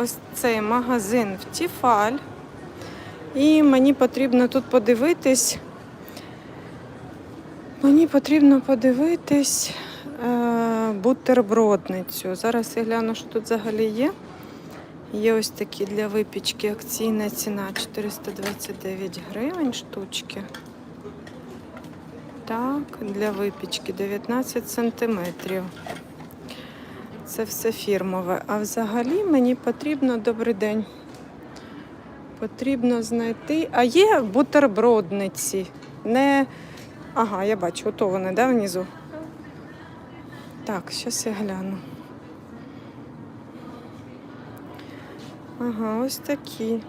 ось цей магазин в Тіфаль. І мені потрібно тут подивитись. Мені потрібно подивитись е, бутербродницю. Зараз я гляну, що тут взагалі є. Є ось такі для випічки акційна ціна 429 гривень штучки. Так, для випічки 19 сантиметрів. Це все фірмове. А взагалі мені потрібно добрий день. Потрібно знайти. А є бутербродниці. Не. Ага, я бачу, ото вони, да, внизу. Так, зараз я гляну. Ага, ось такі.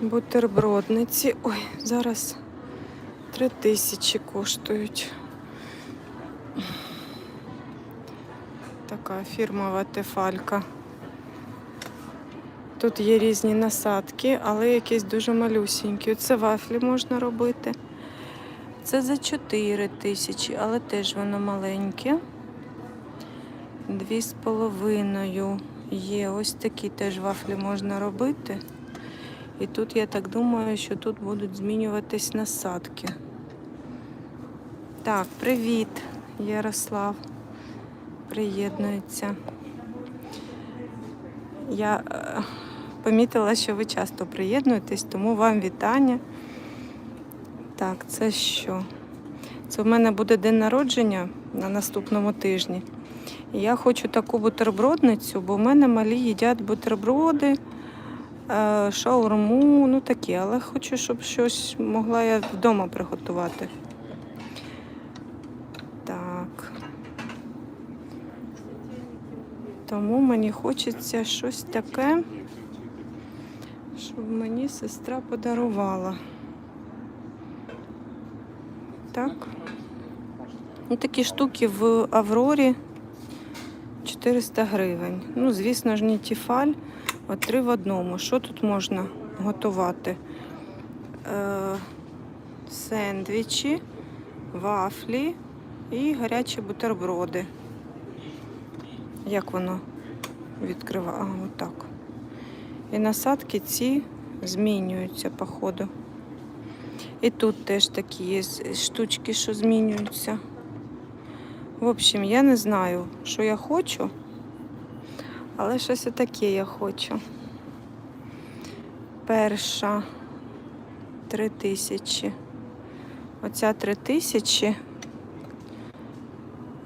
Бутербродниці. Ой, зараз три тисячі коштують. Така фірмова тефалька. Тут є різні насадки, але якісь дуже малюсінькі. Це вафлі можна робити. Це за 4 тисячі, але теж воно маленьке. Дві з половиною є. Ось такі теж вафлі можна робити. І тут я так думаю, що тут будуть змінюватись насадки. Так, привіт, Ярослав. Приєднується. Я е, помітила, що ви часто приєднуєтесь, тому вам вітання. Так, це що? Це в мене буде день народження на наступному тижні. Я хочу таку бутербродницю, бо в мене малі їдять бутерброди, е, шаурму, ну такі, але хочу, щоб щось могла я вдома приготувати. Так. Тому мені хочеться щось таке, щоб мені сестра подарувала. Так. Ну, такі штуки в Аврорі 400 гривень. Ну, звісно ж, не тіфаль, а три в одному. Що тут можна готувати? Е, сендвічі, вафлі і гарячі бутерброди. Як воно відкриває? А, отак. І насадки ці змінюються по ходу. І тут теж такі є штучки, що змінюються. В общем, я не знаю, що я хочу, але щось таке я хочу. Перша три тисячі. Оця три тисячі.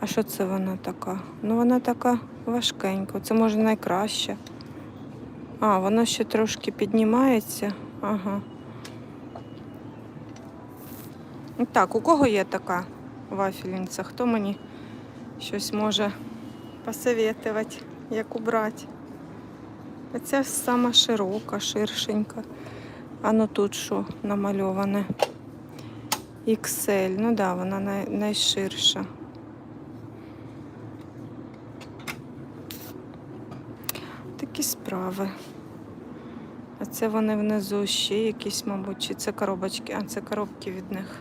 А що це вона така? Ну, вона така важкенька. Це може найкраще. А, вона ще трошки піднімається. Ага. Так, у кого є така вафельниця? Хто мені щось може посоветувати, як убрати? Оця сама широка, ширшенька. А ну тут що намальоване? XL. Ну да, вона най- найширша. Такі справи. А це вони внизу ще якісь, мабуть, чи це коробочки, а це коробки від них.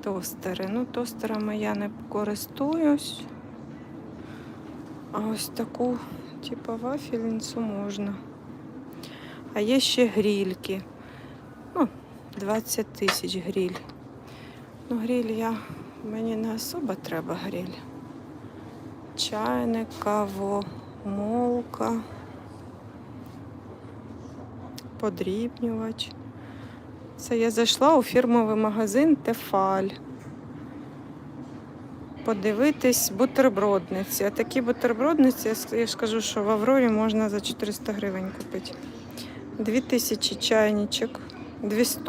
Тостери. Ну, тостерами я не користуюсь. А ось таку, типу, вафельницю можна. А є ще грільки. Ну, 20 тисяч гріль. Ну, гріль я, мені не особо треба гріль. Чайник, кавомолка, подрібнювач. Це я зайшла у фірмовий магазин Тефаль. Подивитись бутербродниці. А такі бутербродниці, я ж кажу, що в Аврорі можна за 400 гривень купити. 2000 чайничок, 200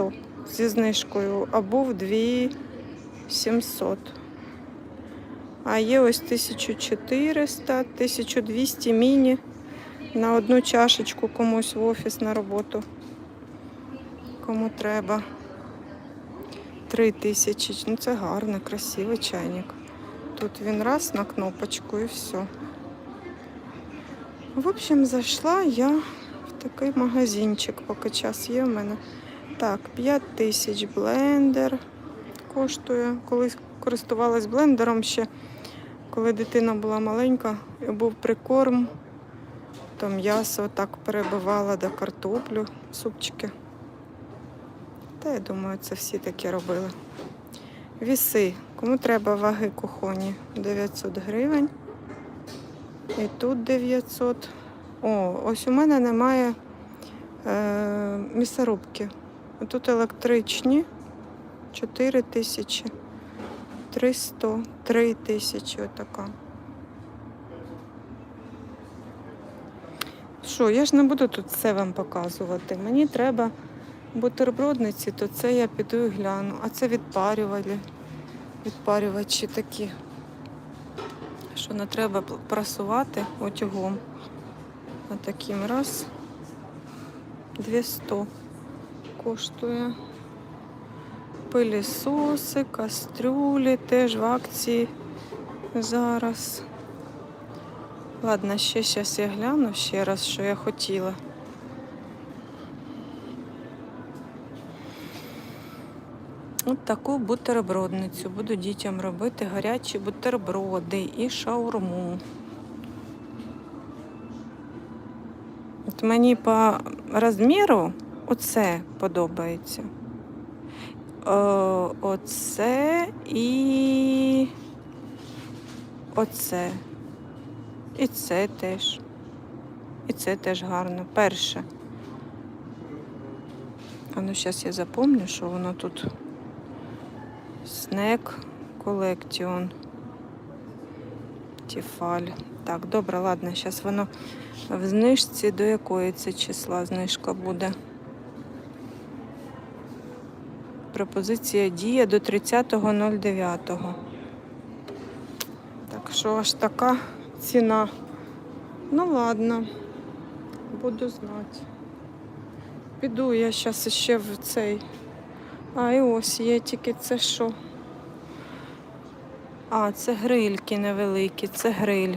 зі знижкою, або в 2700. А є ось 1400, 1200 міні на одну чашечку комусь в офіс на роботу. Кому треба. 3000. Ну це гарний, красивий чайник. Тут він раз на кнопочку і все. В общем, зайшла я в такий магазинчик, поки час є в мене. Так, 5 тисяч блендер коштує. Колись користувалась блендером ще, коли дитина була маленька, був прикорм. то м'ясо так перебивала до картоплю, супчики. Та я думаю, це всі такі робили. Віси. Кому треба ваги кухоні? 900 гривень. І тут 900. О, ось у мене немає е, місорубки. Тут електричні 4 тисячі. 300, 3 тисячі отака. Що, я ж не буду тут все вам показувати. Мені треба бутербродниці, то це я піду і гляну. А це відпарювалі. Відпарювачі такі. Що не треба прасувати утюгом. Отаким раз. 200 коштує. Пилісоси, кастрюлі теж в акції зараз. Ладно, ще зараз я гляну ще раз, що я хотіла. От таку бутербродницю буду дітям робити гарячі бутерброди і шаурму. От мені по розміру оце подобається. Е, оце і оце. І це теж. І це теж гарно. Перше. А ну зараз я запомню, що воно тут. Снек колекціон. Тіфаль. Так, добре, ладно, зараз воно в знижці до якої це числа знижка буде. Пропозиція діє до 30.09. Так що аж така ціна. Ну ладно, буду знати. Піду я зараз ще в цей. А, і ось є тільки це що? А, це грильки невеликі, це гриль.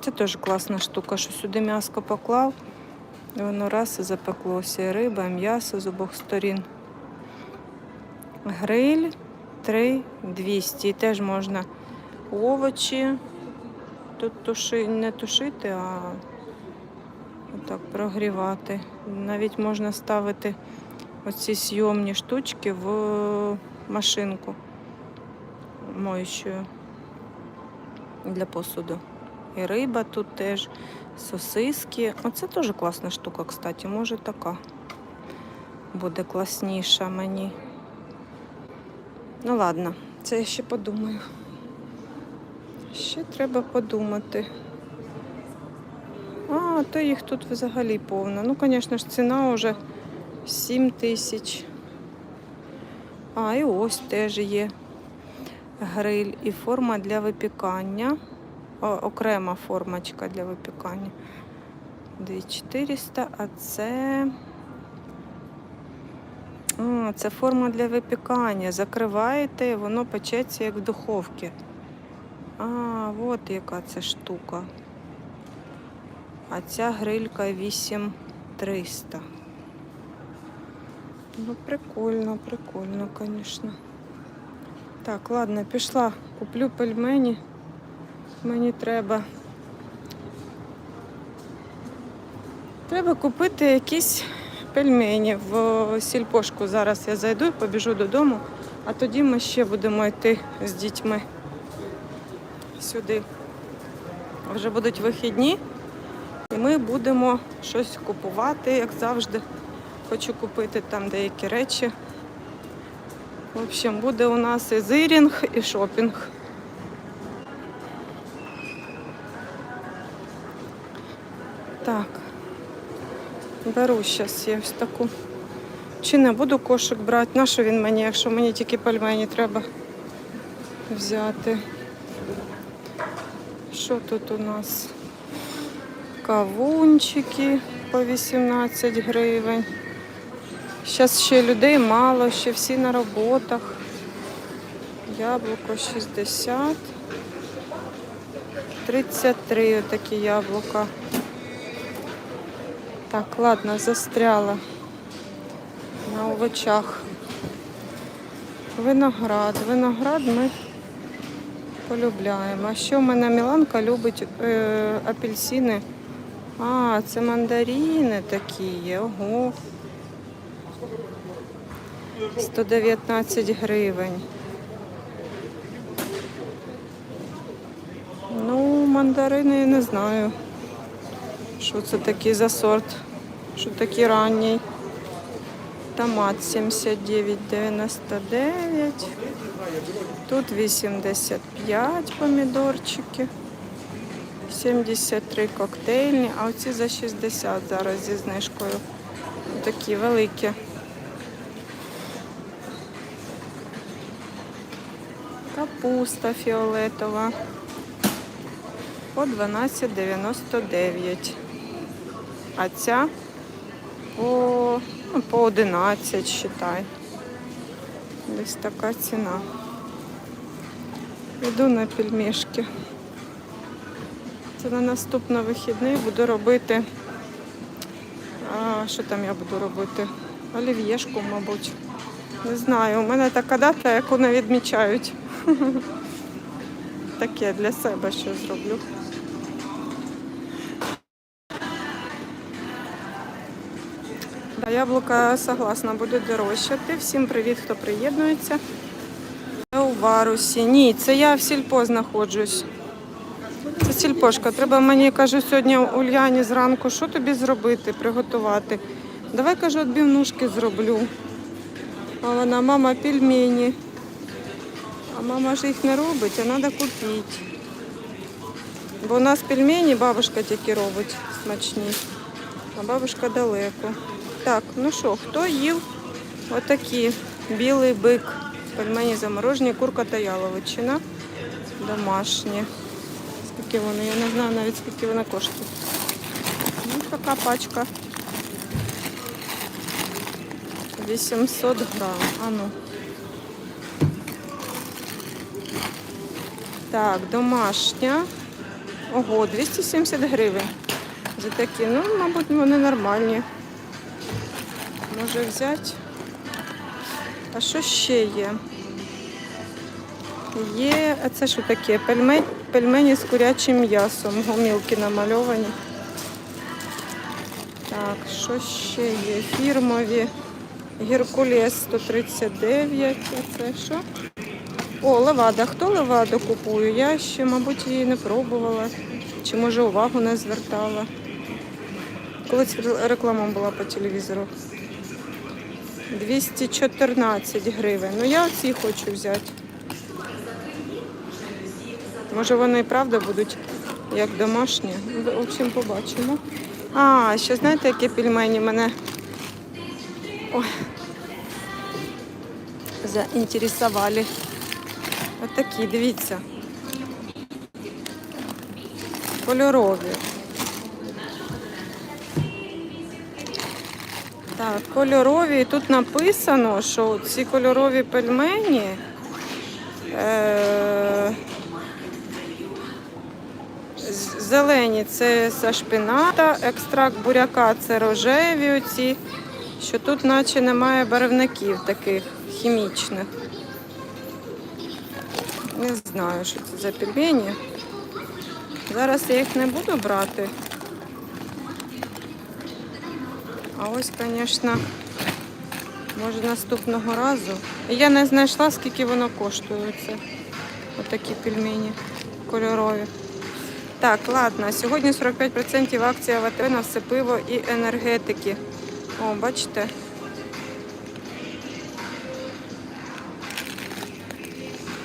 Це теж класна штука, що сюди м'яско поклав, воно раз і запеклося. Риба, м'ясо з обох сторін. Гриль 3200. І теж можна овочі. Тут туши, не тушити, а отак прогрівати. Навіть можна ставити оці зйомні штучки в машинку моющую для посуду. І риба тут теж, сосиски. Оце теж класна штука, кстати. Може така буде класніша мені. Ну ладно, це я ще подумаю. Ще треба подумати. А, то їх тут взагалі повно. Ну, звісно ж, ціна вже 7 тисяч. А, і ось теж є гриль і форма для випікання. Окрема формочка для випікання. 2400, а це. А, це форма для випікання. Закриваєте, воно печеться як в духовці. А, от яка це штука. А ця грилька 8300. Ну, прикольно, прикольно, звісно. Так, ладно, пішла. Куплю пельмені. Мені треба. Треба купити якісь пельмені в сільпошку. Зараз я зайду і побіжу додому, а тоді ми ще будемо йти з дітьми сюди. Вже будуть вихідні, і ми будемо щось купувати, як завжди. Хочу купити там деякі речі. В общем, буде у нас і зирінг, і шопінг. Так. Беру зараз я ось таку. Чи не буду кошик брати? На що він мені, якщо мені тільки пельмені треба взяти? Що тут у нас? Кавунчики по 18 гривень. Зараз ще людей мало, ще всі на роботах. Яблуко 60. 33 отакі яблука. Так, ладно, застряла на овочах. Виноград. Виноград ми Полюбляємо. А що в мене Міланка любить е, апельсини? А, це мандарини такі є. Ого. 119 гривень. Ну, мандарини я не знаю. Що це такий за сорт? Що такий ранній? Томат 79,99. Тут 85 помідорчики. 73 коктейльні, а оці за 60 зараз зі знижкою. Такі великі. Капуста фіолетова по 12,99. А ця по, ну, по 11, считай. Десь така ціна. Іду на пельмешки. Це на наступний вихідний буду робити. А, що там я буду робити? Олів'єшку, мабуть. Не знаю. У мене така дата, яку не відмічають. Таке для себе що зроблю. Яблука согласна, буде дорожчати. Всім привіт, хто приєднується. Я у варусі. Ні, це я в сільпо знаходжусь. Це сільпошка. Треба мені, кажу, сьогодні Ульяні зранку, що тобі зробити, приготувати. Давай, кажу, відбивнушки зроблю. А вона, мама, пельмені. А мама ж їх не робить, а треба купити. Бо у нас пельмені бабушка тільки робить смачні, а бабушка далеко. Так, ну що, хто їв отакі білий бик, пельмені заморожені, курка та яловичина домашні. Скільки вони? Я не знаю навіть скільки вона коштує. Ну, така пачка. 800 грам. А ну. Так, домашня. Ого, 270 гривень. За такі, ну, мабуть, вони нормальні. Може взяти. А що ще є? Є, а це що таке? Пельмень, пельмені з курячим м'ясом. Гомілки намальовані. Так, що ще є? Фірмові. Геркулес 139. А це що? О, левада. Хто леваду купує? Я ще, мабуть, її не пробувала. Чи може увагу не звертала. Колись реклама була по телевізору. 214 гривень. Ну я оці хочу взяти. Може вони і правда будуть як домашні. Ну, В общем, побачимо. А, ще знаєте, які пельмені мене Ой. заінтересували. Отакі, дивіться. Кольорові. Так, кольорові. Тут написано, що ці кольорові пельмені. Е- Зелені це со шпината, екстракт буряка це рожеві оці, що тут наче немає барвників таких хімічних. Не знаю, що це за пельмені. Зараз я їх не буду брати. А ось, звісно, може наступного разу. Я не знайшла, скільки воно коштує. Це отакі пельмені кольорові. Так, ладно, сьогодні 45% акція в на все пиво і енергетики. О, бачите?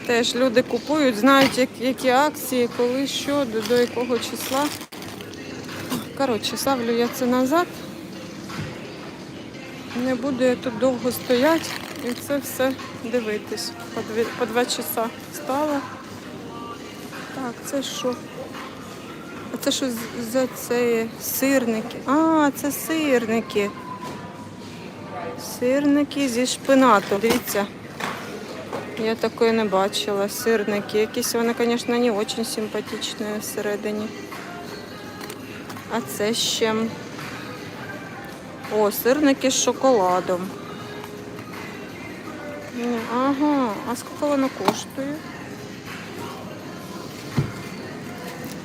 Теж люди купують, знають, як- які акції, коли що, до якого числа. Коротше, ставлю я це назад. Не буду я тут довго стояти і це все дивитись. По, дві, по два часа стала. Так, це що? А це що за це сирники? А, це сирники. Сирники зі шпинату. Дивіться. Я такої не бачила. Сирники. Якісь вони, звісно, не дуже симпатичні всередині. А це з чим? О, сирники з шоколадом. Ага, а скільки воно коштує?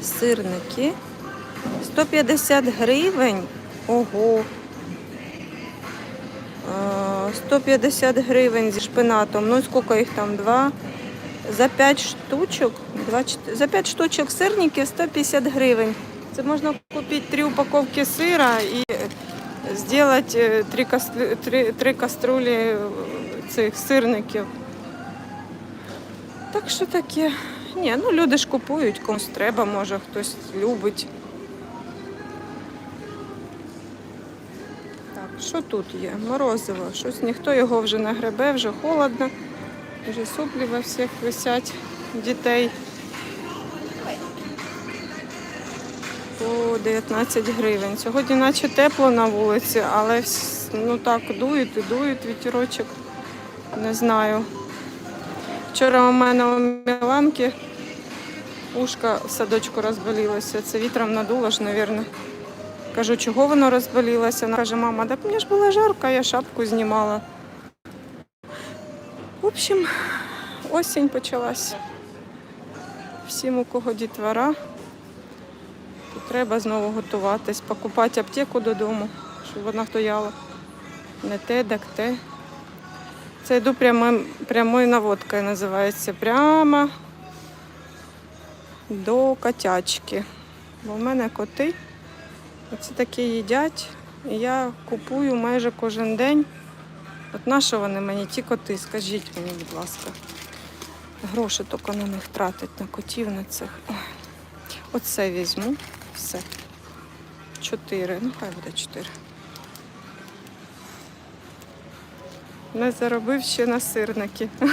сирники. 150 гривень. Ого. Е, 150 гривень зі шпинатом. Ну, скільки їх там? Два. За 5 штучок, 2, за 5 штучок сирників 150 гривень. Це можна купити три упаковки сира і зробити три, кастру- три, три каструлі е, цих сирників. Так що таке? Ні, ну люди ж купують, комусь треба, може хтось любить. Так, що тут є? Морозиво. Щось ніхто його вже не гребе, вже холодно. Вже соплі во всіх висять дітей. По 19 гривень. Сьогодні наче тепло на вулиці, але ну так дують і дують вітерочок. Не знаю. Вчора у мене у Міланки ушка в садочку розболілося. Це вітром надуло ж, мабуть. Кажу, чого воно розболілося? Вона каже, мама, так мені ж було жарко, я шапку знімала. В общем, осінь почалась. Всім, у кого дітвора, треба знову готуватись, покупати аптеку додому, щоб вона стояла. Не те, так те. Це йду прямим, прямою наводкою називається. Прямо до котячки. Бо в мене коти. Оце такі їдять. І я купую майже кожен день. От на що вони мені, ті коти, скажіть мені, будь ласка. Гроші тільки на них тратить, на котів, на цих. Оце візьму. Все. Чотири. Ну, хай буде чотири. Не заробив ще на сирники.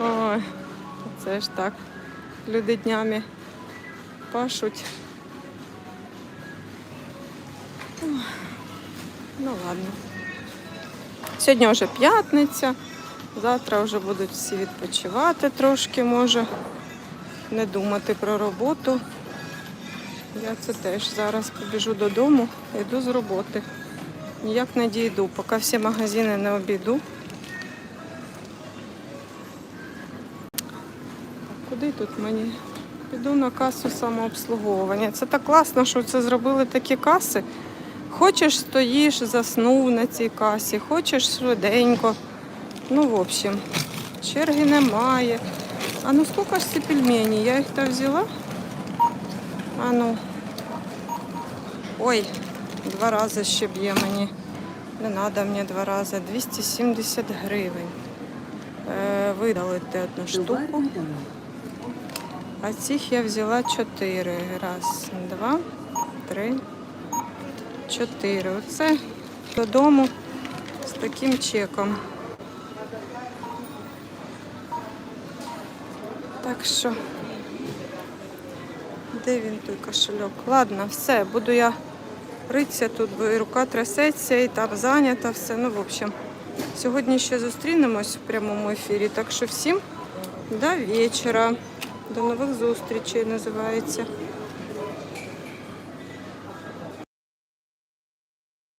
Ой, це ж так. Люди днями пашуть. Ну ладно. Сьогодні вже п'ятниця. Завтра вже будуть всі відпочивати трошки, може. Не думати про роботу. Я це теж зараз побіжу додому, йду з роботи. Ніяк не дійду, поки всі магазини не обійду. Куди тут мені? Піду на касу самообслуговування. Це так класно, що це зробили такі каси. Хочеш, стоїш, заснув на цій касі, хочеш швиденько. Ну, в общем, черги немає. А ну скільки ж ці пельмені? Я їх так взяла. Ну. Ой, два рази ще б'є мені. Не треба мені два рази. 270 гривень. Е, видалити одну штуку. А цих я взяла чотири. Раз, два, три, чотири. Оце додому з таким чеком. Так що, де він той кошельок? Ладно, все, буду я ритися тут, бо і рука трясеться, і там зайнята все. Ну, в общем, сьогодні ще зустрінемось в прямому ефірі. Так що всім до вечора. До нових зустрічей називається.